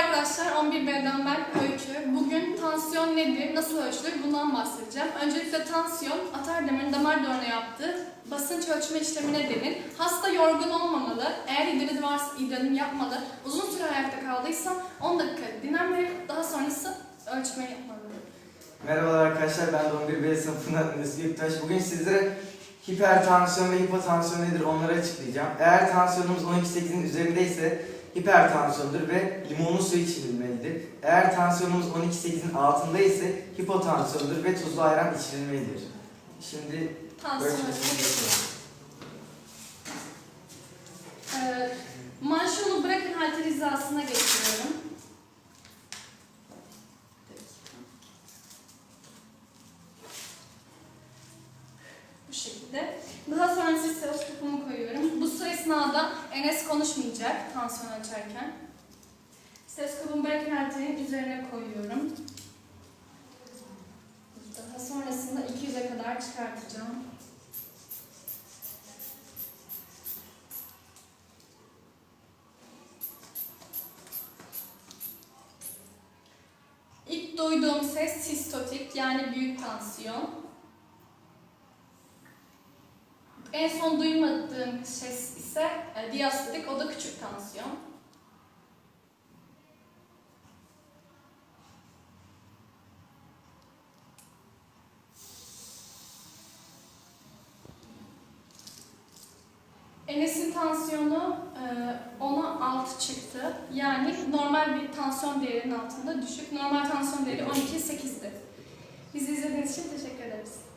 Arkadaşlar 11B'den ben Öykü. Bugün tansiyon nedir, nasıl ölçülür bundan bahsedeceğim. Öncelikle tansiyon, Atardemir damar döne yaptığı basınç ölçme işlemine denir. Hasta yorgun olmamalı, eğer idrarı varsa idrarını yapmalı. Uzun süre ayakta kaldıysa 10 dakika dinlenmeli, daha sonrası ölçmeyi yapmalı. Merhabalar arkadaşlar, ben de 11B sınıfından Enes Göktaş. Bugün sizlere hipertansiyon ve hipotansiyon nedir onları açıklayacağım. Eğer tansiyonumuz 12.8'in üzerindeyse hipertansiyondur ve limonlu su içilmelidir. Eğer tansiyonumuz 12.8'in altında ise hipotansiyondur ve tuzlu ayran içilmelidir. Şimdi ölçmesini. Ee, manşonu bırakın halter hizasına getiriyorum. Bu şekilde. Daha sonra siz stereoskopumu koyuyorum. Bu süre esnada Enes konuşmayacak tansiyon ölçerken. Stereoskopumu halterin üzerine koyuyorum. Daha sonrasında 200'e kadar çıkartacağım. İlk duyduğum ses sistotik yani büyük tansiyon. En son duymadığım ses ise e, diastolik o da küçük tansiyon. Enes'in tansiyonu e, 10'a 6 çıktı. Yani normal bir tansiyon değerinin altında düşük. Normal tansiyon değeri 12-8'di. Bizi izlediğiniz için teşekkür ederiz.